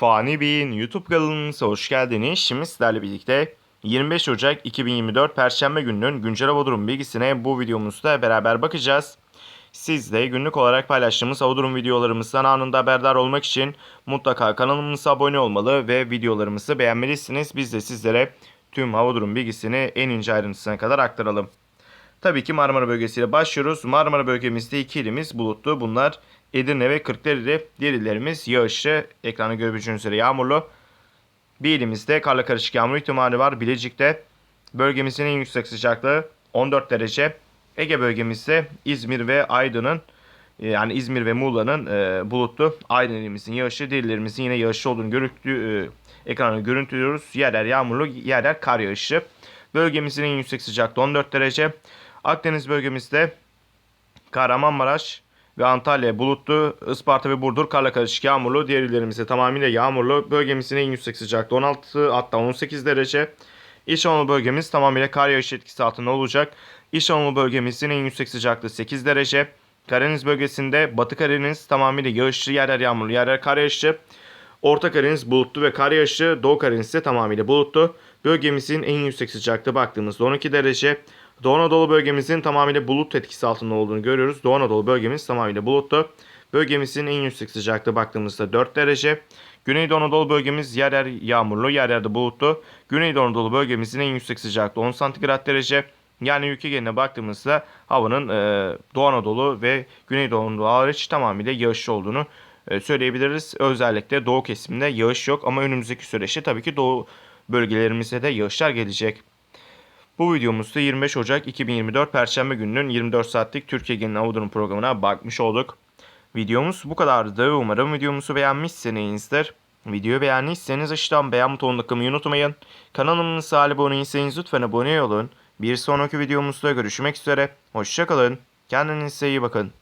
Fani Bey'in YouTube kanalımıza hoş geldiniz. Şimdi sizlerle birlikte 25 Ocak 2024 Perşembe gününün güncel hava durum bilgisine bu videomuzda beraber bakacağız. Siz de günlük olarak paylaştığımız hava durum videolarımızdan anında haberdar olmak için mutlaka kanalımıza abone olmalı ve videolarımızı beğenmelisiniz. Biz de sizlere tüm hava durum bilgisini en ince ayrıntısına kadar aktaralım. Tabii ki Marmara bölgesiyle başlıyoruz. Marmara bölgemizde iki ilimiz bulutlu. Bunlar Edirne ve Kırklareli. Diğer illerimiz yağışlı. Ekranda görebileceğiniz üzere yağmurlu. Bir ilimizde karla karışık yağmur ihtimali var. Bilecik'te bölgemizin en yüksek sıcaklığı 14 derece. Ege bölgemizde İzmir ve Aydın'ın yani İzmir ve Muğla'nın e, bulutlu. Aydın ilimizin yağışlı, diğer illerimizin yine yağışlı olduğunu görüntü, e, ekranda görüntülüyoruz. Yer yer yağmurlu, yer yer kar yağışı. Bölgemizin en yüksek sıcaklığı 14 derece. Akdeniz bölgemizde Kahramanmaraş ve Antalya bulutlu, Isparta ve Burdur karla karışık yağmurlu. Diğer illerimizde tamamıyla yağmurlu. Bölgemizin en yüksek sıcaklığı 16 hatta 18 derece. İç Anadolu bölgemiz tamamıyla kar yağışı etkisi altında olacak. İç Anadolu bölgemizin en yüksek sıcaklığı 8 derece. Karadeniz bölgesinde Batı Karadeniz tamamıyla yağışlı yer yer yağmurlu yer yer kar yağışı. Orta Karadeniz bulutlu ve kar yağışı. Doğu Karadeniz ise tamamıyla bulutlu. Bölgemizin en yüksek sıcaklığı baktığımızda 12 derece. Doğu Anadolu bölgemizin tamamıyla bulut etkisi altında olduğunu görüyoruz. Doğu Anadolu bölgemiz tamamıyla bulutlu. Bölgemizin en yüksek sıcaklığı baktığımızda 4 derece. Güneydoğu Anadolu bölgemiz yer yer yağmurlu, yer yerde bulutlu. Güneydoğu Anadolu bölgemizin en yüksek sıcaklığı 10 santigrat derece. Yani ülke geneline baktığımızda havanın e, Doğu Anadolu ve Güneydoğu Anadolu hariç tamamıyla yağışlı olduğunu e, söyleyebiliriz. Özellikle doğu kesiminde yağış yok ama önümüzdeki süreçte tabii ki doğu bölgelerimize de yağışlar gelecek. Bu videomuzda 25 Ocak 2024 Perşembe gününün 24 saatlik Türkiye Genel Hava programına bakmış olduk. Videomuz bu kadardı. Umarım videomuzu beğenmişsinizdir. Videoyu beğendiyseniz aşağıdan beğen butonuna tıklamayı unutmayın. Kanalımıza abone değilseniz lütfen abone olun. Bir sonraki videomuzda görüşmek üzere. Hoşçakalın. Kendinize iyi bakın.